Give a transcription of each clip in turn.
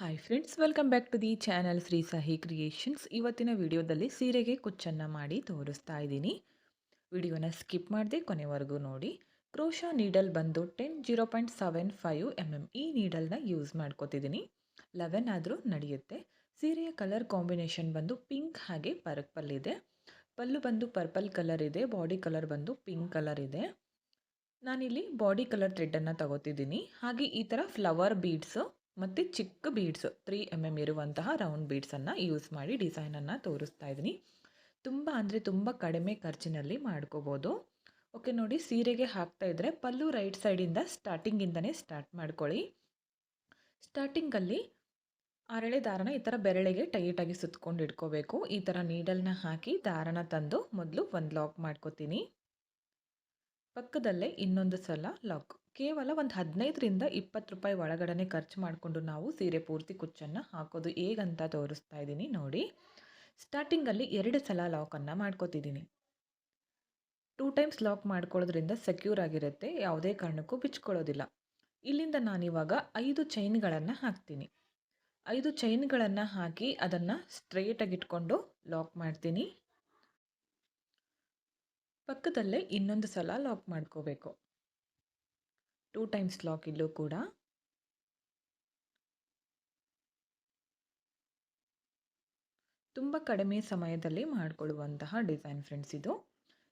Hi friends welcome back to the channel Shri Sahi creations ಇವತ್ತಿನ ವಿಡಿಯೋದಲ್ಲಿ ಸೀರೆಗೆ ಕುಚ್ಚನ್ನು ಮಾಡಿ ತೋರಿಸ್ತಾ ಇದ್ದೀನಿ. ವಿಡಿಯೋನ ಸ್ಕಿಪ್ ಮಾಡದೆ ಕೊನೆವರೆಗೂ ನೋಡಿ. ಕ್ರೋಶಾ ನೀಡಲ್ ಬಂದು ten zero point seven five M M ಈ ನೀಡಲ್ನ ಯೂಸ್ ಮಾಡ್ಕೋತಿದ್ದೀನಿ. ಲೆವೆನ್ ಆದರೂ ನಡೆಯುತ್ತೆ. ಸೀರೆಯ ಕಲರ್ ಕಾಂಬಿನೇಷನ್ ಬಂದು ಪಿಂಕ್ ಹಾಗೆ ಪರ್ಪಲ್ ಇದೆ. ಪಲ್ಲು ಬಂದು ಪರ್ಪಲ್ ಕಲರ್ ಇದೆ ಬಾಡಿ ಕಲರ್ ಬಂದು ಪಿಂಕ್ ಕಲರ್ ಇದೆ. ನಾನಿಲ್ಲಿ ಬಾಡಿ ಕಲರ್ ಥ್ರೆಡ್ಡನ್ನು ತಗೋತಿದ್ದೀನಿ. ಹಾಗೆ ಈ ಥರ ಫ್ಲವರ್ ಬೀಡ್ಸು ಮತ್ತು ಚಿಕ್ಕ ಬೀಡ್ಸ್ ತ್ರೀ ಎಂ ಎಂ ಇರುವಂತಹ ರೌಂಡ್ ಬೀಡ್ಸನ್ನು ಯೂಸ್ ಮಾಡಿ ಡಿಸೈನನ್ನು ತೋರಿಸ್ತಾ ಇದ್ದೀನಿ. ತುಂಬ ಅಂದರೆ ತುಂಬ ಕಡಿಮೆ ಖರ್ಚಿನಲ್ಲಿ ಮಾಡ್ಕೋಬೋದು. ಓಕೆ ನೋಡಿ ಸೀರೆಗೆ ಹಾಕ್ತಾ ಇದ್ದರೆ ಪಲ್ಲು ರೈಟ್ ಸೈಡಿಂದ ಸ್ಟಾರ್ಟಿಂಗಿಂದನೇ ಸ್ಟಾರ್ಟ್ ಮಾಡ್ಕೊಳ್ಳಿ. ಸ್ಟಾರ್ಟಿಂಗಲ್ಲಿ ಅರಳೆ ದಾರನ ಈ ಥರ ಬೆರಳಿಗೆ ಟೈಟಾಗಿ ಸುತ್ಕೊಂಡು ಇಟ್ಕೋಬೇಕು. ಈ ಥರ ನೀಡಲ್ನ ಹಾಕಿ ದಾರನ ತಂದು ಮೊದಲು ಒಂದು ಲಾಕ್ ಮಾಡ್ಕೋತೀನಿ. ಪಕ್ಕದಲ್ಲೇ ಇನ್ನೊಂದು ಸಲ ಲಾಕ್ ಕೇವಲ ಒಂದು ಹದಿನೈದರಿಂದ ಇಪ್ಪತ್ತು ರೂಪಾಯಿ ಒಳಗಡೆ ಖರ್ಚು ಮಾಡಿಕೊಂಡು ನಾವು ಸೀರೆ ಪೂರ್ತಿ ಕುಚ್ಚನ್ನು ಹಾಕೋದು ಹೇಗಂತ ತೋರಿಸ್ತಾ ಇದ್ದೀನಿ ನೋಡಿ. ಸ್ಟಾರ್ಟಿಂಗಲ್ಲಿ ಎರಡು ಸಲ ಲಾಕನ್ನು ಮಾಡ್ಕೋತಿದ್ದೀನಿ. ಟೂ ಟೈಮ್ಸ್ ಲಾಕ್ ಮಾಡ್ಕೊಳ್ಳೋದ್ರಿಂದ ಸೆಕ್ಯೂರ್ ಆಗಿರುತ್ತೆ, ಯಾವುದೇ ಕಾರಣಕ್ಕೂ ಬಿಚ್ಕೊಳ್ಳೋದಿಲ್ಲ. ಇಲ್ಲಿಂದ ನಾನಿವಾಗ ಐದು ಚೈನ್ಗಳನ್ನು ಹಾಕ್ತೀನಿ. ಐದು ಚೈನ್ಗಳನ್ನು ಹಾಕಿ ಅದನ್ನು ಸ್ಟ್ರೇಟಾಗಿ ಇಟ್ಕೊಂಡು ಲಾಕ್ ಮಾಡ್ತೀನಿ. ಪಕ್ಕದಲ್ಲೇ ಇನ್ನೊಂದು ಸಲ ಲಾಕ್ ಮಾಡ್ಕೋಬೇಕು. ಟೂ ಟೈಮ್ಸ್ ಲಾಕ್ ಇಲ್ಲೂ ಕೂಡ. ತುಂಬ ಕಡಿಮೆ ಸಮಯದಲ್ಲಿ ಮಾಡಿಕೊಳ್ಳುವಂತಹ ಡಿಸೈನ್ ಫ್ರೆಂಡ್ಸ್ ಇದು.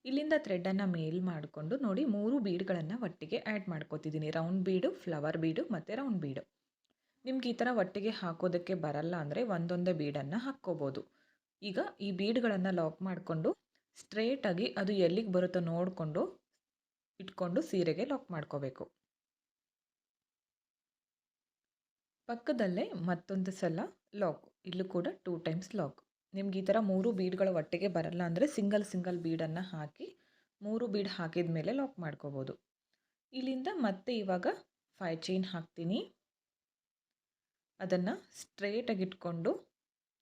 ಇಲ್ಲಿಂದ ಥ್ರೆಡನ್ನು ಮೇಲ್ ಮಾಡಿಕೊಂಡು ನೋಡಿ ಮೂರು ಬೀಡ್ಗಳನ್ನು ಒಟ್ಟಿಗೆ ಆ್ಯಡ್ ಮಾಡ್ಕೋತಿದ್ದೀನಿ. ರೌಂಡ್ ಬೀಡು ಫ್ಲವರ್ ಬೀಡು ಮತ್ತು ರೌಂಡ್ ಬೀಡು ನಿಮ್ಗೆ ಈ ಥರ ಒಟ್ಟಿಗೆ ಹಾಕೋದಕ್ಕೆ ಬರಲ್ಲ ಅಂದರೆ ಒಂದೊಂದೇ ಬೀಡನ್ನು ಹಾಕ್ಕೋಬೋದು. ಈಗ ಈ ಬೀಡ್ಗಳನ್ನು ಲಾಕ್ ಮಾಡಿಕೊಂಡು ಸ್ಟ್ರೇಟಾಗಿ ಅದು ಎಲ್ಲಿಗೆ ಬರುತ್ತೋ ನೋಡಿಕೊಂಡು, ಇಟ್ಕೊಂಡು ಸೀರೆಗೆ ಲಾಕ್ ಮಾಡ್ಕೋಬೇಕು. ಪಕ್ಕದಲ್ಲೇ ಮತ್ತೊಂದು ಸಲ ಲಾಕ್ ಇಲ್ಲೂ ಕೂಡ ಟೂ ಟೈಮ್ಸ್ ಲಾಕ್ ನಿಮ್ಗೆ ಈ ಥರ ಮೂರು ಬೀಡ್ಗಳ ಒಟ್ಟಿಗೆ ಬರಲ್ಲ ಅಂದರೆ ಸಿಂಗಲ್ ಸಿಂಗಲ್ ಬೀಡನ್ನು ಹಾಕಿ, ಮೂರು ಬೀಡ್ ಹಾಕಿದ ಮೇಲೆ ಲಾಕ್ ಮಾಡ್ಕೋಬೋದು. ಇಲ್ಲಿಂದ ಮತ್ತೆ ಇವಾಗ ಫೈ ಚೈನ್ ಹಾಕ್ತೀನಿ. ಅದನ್ನು ಸ್ಟ್ರೇಟಾಗಿ ಇಟ್ಕೊಂಡು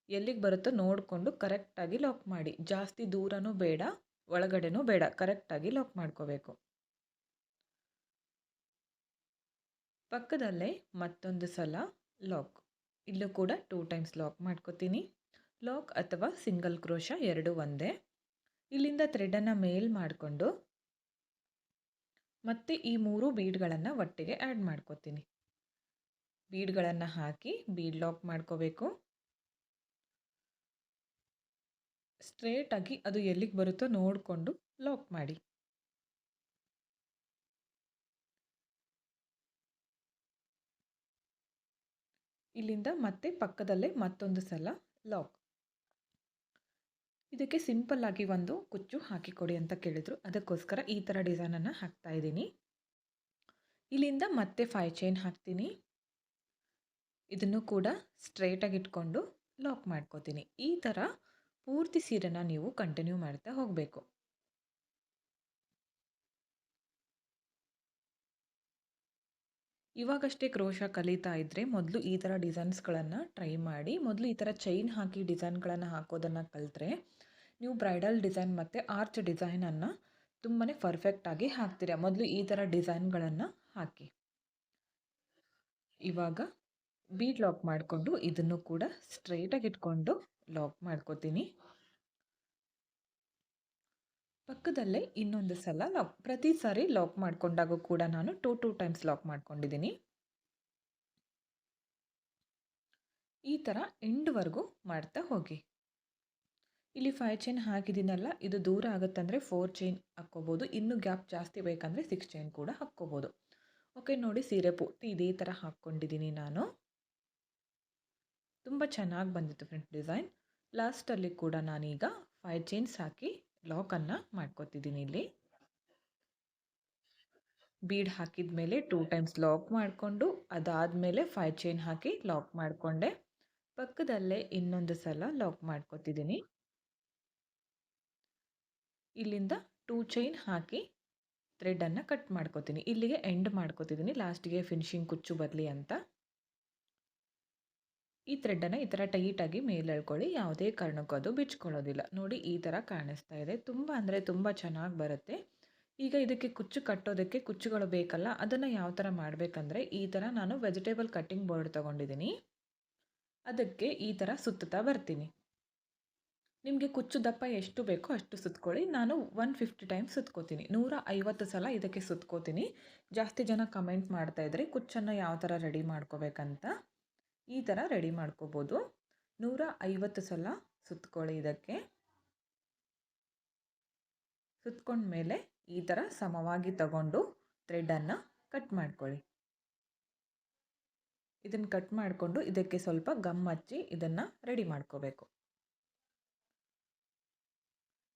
ಎಲ್ಲಿಗೆ ಬರುತ್ತೋ ನೋಡಿಕೊಂಡು ಕರೆಕ್ಟಾಗಿ ಲಾಕ್ ಮಾಡಿ. ಜಾಸ್ತಿ ದೂರನೂ ಬೇಡ, ಒಳಗಡೆನೂ ಬೇಡ, ಕರೆಕ್ಟಾಗಿ ಲಾಕ್ ಮಾಡ್ಕೋಬೇಕು. ಪಕ್ಕದಲ್ಲೇ ಮತ್ತೊಂದು ಸಲ ಲಾಕ್ ಇಲ್ಲೂ ಕೂಡ ಟೂ ಟೈಮ್ಸ್ ಲಾಕ್ ಮಾಡ್ಕೋತೀನಿ. ಲಾಕ್ ಅಥವಾ ಸಿಂಗಲ್ ಕ್ರೋಶ ಎರಡು ಒಂದೇ. ಇಲ್ಲಿಂದ ಥ್ರೆಡನ್ನು ಮೇಲ್ ಮಾಡಿಕೊಂಡು ಮತ್ತೆ ಈ ಮೂರು ಬೀಡ್ಗಳನ್ನು ಒಟ್ಟಿಗೆ ಆ್ಯಡ್ ಮಾಡ್ಕೋತೀನಿ. ಬೀಡ್ಗಳನ್ನು ಹಾಕಿ ಬೀಡ್ ಲಾಕ್ ಮಾಡ್ಕೋಬೇಕು. ಸ್ಟ್ರೇಟಾಗಿ ಅದು ಎಲ್ಲಿಗೆ ಬರುತ್ತೋ ನೋಡಿಕೊಂಡು ಇಲ್ಲಿಂದ ಮತ್ತೆ ಪಕ್ಕದಲ್ಲೇ ಮತ್ತೊಂದು ಸಲ ಲಾಕ್ ಇದಕ್ಕೆ ಸಿಂಪಲ್ ಆಗಿ ಒಂದು ಕುಚ್ಚು ಹಾಕಿಕೊಡಿ ಅಂತ ಕೇಳಿದ್ರು. ಅದಕ್ಕೋಸ್ಕರ ಈ ಥರ ಡಿಸೈನನ್ನು ಹಾಕ್ತಾ ಇದ್ದೀನಿ. ಇಲ್ಲಿಂದ ಮತ್ತೆ ಫೈ ಚೈನ್ ಹಾಕ್ತೀನಿ. ಇದನ್ನು ಕೂಡ ಸ್ಟ್ರೈಟಾಗಿ ಇಟ್ಕೊಂಡು ಲಾಕ್ ಮಾಡ್ಕೋತೀನಿ. ಈ ಥರ ಪೂರ್ತಿ ಸೀರೆನ ನೀವು ಕಂಟಿನ್ಯೂ ಮಾಡ್ತಾ ಹೋಗಬೇಕು. ಇವಾಗಷ್ಟೇ ಕ್ರೋಶ ಕಲಿತಾ ಇದ್ದರೆ ಮೊದಲು ಈ ಥರ ಡಿಸೈನ್ಸ್ಗಳನ್ನು ಟ್ರೈ ಮಾಡಿ, ಮೊದಲು ಈ ಥರ ಚೈನ್ ಹಾಕಿ ಡಿಸೈನ್ಗಳನ್ನು ಹಾಕೋದನ್ನು ಕಲಿತ್ರೆ ನೀವು ಬ್ರೈಡಲ್ ಡಿಸೈನ್ ಮತ್ತು ಆರ್ಚ್ ಡಿಸೈನನ್ನು ತುಂಬಾ ಪರ್ಫೆಕ್ಟಾಗಿ ಹಾಕ್ತೀರ. ಮೊದಲು ಈ ಥರ ಡಿಸೈನ್ಗಳನ್ನು ಹಾಕಿ. ಇವಾಗ ಬೀಡ್ ಲಾಕ್ ಮಾಡಿಕೊಂಡು ಇದನ್ನು ಕೂಡ ಸ್ಟ್ರೈಟಾಗಿ ಇಟ್ಕೊಂಡು ಲಾಕ್ ಮಾಡ್ಕೋತೀನಿ. ಪಕ್ಕದಲ್ಲೇ ಇನ್ನೊಂದು ಸಲ ಲಾಕ್ ಪ್ರತಿ ಸಾರಿ ಲಾಕ್ ಮಾಡಿಕೊಂಡಾಗ ಕೂಡ ನಾನು ಟೂ ಟೂ ಟೈಮ್ಸ್ ಲಾಕ್ ಮಾಡ್ಕೊಂಡಿದ್ದೀನಿ. ಈ ಥರ ಎಂಡ್ವರೆಗೂ ಮಾಡ್ತಾ ಹೋಗಿ. ಇಲ್ಲಿ ಫೈವ್ ಚೈನ್ ಹಾಕಿದ್ದೀನಲ್ಲ, ಇದು ದೂರ ಆಗುತ್ತಂದರೆ ಫೋರ್ ಚೈನ್ ಹಾಕ್ಕೋಬೋದು. ಇನ್ನೂ ಗ್ಯಾಪ್ ಜಾಸ್ತಿ ಬೇಕಂದರೆ ಸಿಕ್ಸ್ ಚೈನ್ ಕೂಡ ಹಾಕ್ಕೋಬೋದು. ಓಕೆ ನೋಡಿ ಸೀರೆ ಪೂರ್ತಿ ಇದೇ ಥರ ಹಾಕ್ಕೊಂಡಿದ್ದೀನಿ ನಾನು. ತುಂಬ ಚೆನ್ನಾಗಿ ಬಂದಿತ್ತು ಫ್ರೆಂಡ್ ಡಿಸೈನ್ ಲಾಸ್ಟಲ್ಲಿ ಕೂಡ ನಾನೀಗ ಫೈವ್ ಚೈನ್ಸ್ ಹಾಕಿ ಲಾಕನ್ನು ಮಾಡ್ಕೋತಿದ್ದೀನಿ ಇಲ್ಲಿ. ಬೀಡ್ ಹಾಕಿದ ಮೇಲೆ ಟೂ ಟೈಮ್ಸ್ ಲಾಕ್ ಮಾಡಿಕೊಂಡು, ಅದಾದಮೇಲೆ ಫೈವ್ ಚೈನ್ ಹಾಕಿ ಲಾಕ್ ಮಾಡಿಕೊಂಡೆ. ಪಕ್ಕದಲ್ಲೇ ಇನ್ನೊಂದು ಸಲ ಲಾಕ್ ಮಾಡ್ಕೋತಿದ್ದೀನಿ ಇಲ್ಲಿಂದ ಟೂ ಚೈನ್ ಹಾಕಿ ಥ್ರೆಡನ್ನು ಕಟ್ ಮಾಡ್ಕೋತೀನಿ. ಇಲ್ಲಿಗೆ ಎಂಡ್ ಮಾಡ್ಕೋತಿದ್ದೀನಿ ಲಾಸ್ಟಿಗೆ ಫಿನಿಶಿಂಗ್ ಕುಚ್ಚು ಬರಲಿ ಅಂತ. ಈ ಥ್ರೆಡ್ಡನ್ನು ಈ ಥರ ಟೈಟಾಗಿ ಮೇಲೆ ಎಳ್ಕೊಳ್ಳಿ, ಯಾವುದೇ ಕಾರಣಕ್ಕೂ ಅದು ಬಿಚ್ಕೊಳ್ಳೋದಿಲ್ಲ. ನೋಡಿ ಈ ಥರ ಕಾಣಿಸ್ತಾ ಇದೆ. ತುಂಬ ಅಂದರೆ ತುಂಬ ಚೆನ್ನಾಗಿ ಬರುತ್ತೆ. ಈಗ ಇದಕ್ಕೆ ಕುಚ್ಚು ಕಟ್ಟೋದಕ್ಕೆ ಕುಚ್ಚುಗಳು ಬೇಕಲ್ಲ, ಅದನ್ನು ಯಾವ ಥರ ಮಾಡಬೇಕಂದ್ರೆ ಈ ಥರ ನಾನು ವೆಜಿಟೇಬಲ್ ಕಟ್ಟಿಂಗ್ ಬೋರ್ಡ್ ತೊಗೊಂಡಿದ್ದೀನಿ ಅದಕ್ಕೆ ಈ ಥರ ಸುತ್ತುತ್ತಾ ಬರ್ತೀನಿ. ನಿಮಗೆ ಕುಚ್ಚು ದಪ್ಪ ಎಷ್ಟು ಬೇಕೋ ಅಷ್ಟು ಸುತ್ಕೊಳ್ಳಿ. ನಾನು ಒನ್ ಫಿಫ್ಟಿ ಟೈಮ್ಸ್ ಸುತ್ಕೋತೀನಿ. ನೂರ ಐವತ್ತು ಸಲ ಇದಕ್ಕೆ ಸುತ್ಕೋತೀನಿ. ಜಾಸ್ತಿ ಜನ ಕಮೆಂಟ್ ಮಾಡ್ತಾ ಕುಚ್ಚನ್ನು ಯಾವ ಥರ ರೆಡಿ ಮಾಡ್ಕೋಬೇಕಂತ. ಈ ಥರ ರೆಡಿ ಮಾಡ್ಕೋಬೋದು. ನೂರ ಐವತ್ತು ಸಲ ಸುತ್ಕೊಳ್ಳಿ ಇದಕ್ಕೆ. ಸುತ್ಕೊಂಡ್ಮೇಲೆ ಈ ಥರ ಸಮವಾಗಿ ತಗೊಂಡು ಥ್ರೆಡನ್ನು ಕಟ್ ಮಾಡ್ಕೊಳ್ಳಿ. ಇದನ್ನು ಕಟ್ ಮಾಡಿಕೊಂಡು ಇದಕ್ಕೆ ಸ್ವಲ್ಪ ಗಮ್ ಹಚ್ಚಿ ಇದನ್ನು ರೆಡಿ ಮಾಡ್ಕೋಬೇಕು.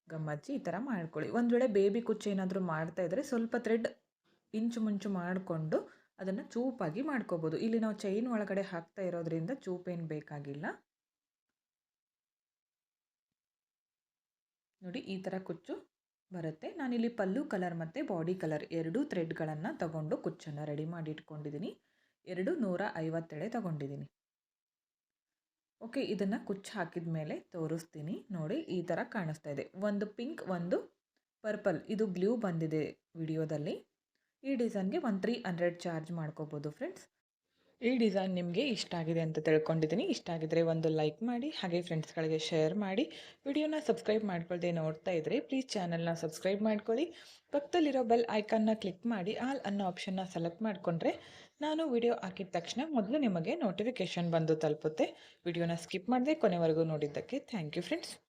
ಗಮ್ ಹಚ್ಚಿ ಈ ಥರ ಮಾಡ್ಕೊಳ್ಳಿ. ಒಂದು ವೇಳೆ ಬೇಬಿ ಕುಚ್ಚು ಏನಾದರೂ ಮಾಡ್ತಾ ಇದ್ದರೆ ಸ್ವಲ್ಪ ಥ್ರೆಡ್ ಇಂಚು ಮುಂಚು ಮಾಡಿಕೊಂಡು ಅದನ್ನು ಚೂಪಾಗಿ ಮಾಡ್ಕೋಬೋದು. ಇಲ್ಲಿ ನಾವು ಚೈನ್ ಒಳಗಡೆ ಹಾಕ್ತಾ ಇರೋದ್ರಿಂದ ಚೂಪೇನು ಬೇಕಾಗಿಲ್ಲ. ನೋಡಿ ಈ ಥರ ಕುಚ್ಚು ಬರುತ್ತೆ. ನಾನಿಲ್ಲಿ ಪಲ್ಲು ಕಲರ್ ಮತ್ತು ಬಾಡಿ ಕಲರ್ ಎರಡೂ ಥ್ರೆಡ್ಗಳನ್ನು ತಗೊಂಡು ಕುಚ್ಚನ್ನು ರೆಡಿ ಮಾಡಿ ಇಟ್ಕೊಂಡಿದ್ದೀನಿ ಎರಡು ನೂರ ಐವತ್ತೆಳೆ ತಗೊಂಡಿದ್ದೀನಿ ಓಕೆ ಇದನ್ನು ಕುಚ್ಚು ಹಾಕಿದ ಮೇಲೆ ತೋರಿಸ್ತೀನಿ. ನೋಡಿ ಈ ಥರ ಕಾಣಿಸ್ತಾ ಇದೆ. ಒಂದು ಪಿಂಕ್ ಒಂದು ಪರ್ಪಲ್ ಇದು ಬ್ಲೂ ಬಂದಿದೆ ವಿಡಿಯೋದಲ್ಲಿ ಈ ಡಿಸೈನ್ಗೆ ಒಂದು ತ್ರೀ ಹಂಡ್ರೆಡ್ ಚಾರ್ಜ್ ಮಾಡ್ಕೋಬೋದು ಫ್ರೆಂಡ್ಸ್. ಈ ಡಿಸೈನ್ ನಿಮಗೆ ಇಷ್ಟ ಆಗಿದೆ ಅಂತ ತಿಳ್ಕೊಂಡಿದ್ದೀನಿ. ಇಷ್ಟ ಆಗಿದ್ರೆ ಒಂದು ಲೈಕ್ ಮಾಡಿ, ಹಾಗೆ ಫ್ರೆಂಡ್ಸ್ಗಳಿಗೆ ಶೇರ್ ಮಾಡಿ. ವಿಡಿಯೋನ ಸಬ್ಸ್ಕ್ರೈಬ್ ಮಾಡ್ಕೊಳ್ದೆ ನೋಡ್ತಾ ಇದ್ದರೆ ಪ್ಲೀಸ್ ಚಾನಲ್ನ ಸಬ್ಸ್ಕ್ರೈಬ್ ಮಾಡ್ಕೊಳ್ಳಿ. ಪಕ್ಕದಲ್ಲಿರೋ ಬೆಲ್ ಐಕನ್ನ ಕ್ಲಿಕ್ ಮಾಡಿ, ಆಲ್ ಅನ್ನೋ ಆಪ್ಷನ್ನ ಸೆಲೆಕ್ಟ್ ಮಾಡಿಕೊಂಡ್ರೆ ನಾನು ವಿಡಿಯೋ ಹಾಕಿದ ತಕ್ಷಣ ಮೊದಲು ನಿಮಗೆ ನೋಟಿಫಿಕೇಷನ್ ಬಂದು ತಲುಪುತ್ತೆ. ವಿಡಿಯೋನ ಸ್ಕಿಪ್ ಮಾಡದೆ ಕೊನೆವರೆಗೂ ನೋಡಿದ್ದಕ್ಕೆ ಥ್ಯಾಂಕ್ ಯು ಫ್ರೆಂಡ್ಸ್.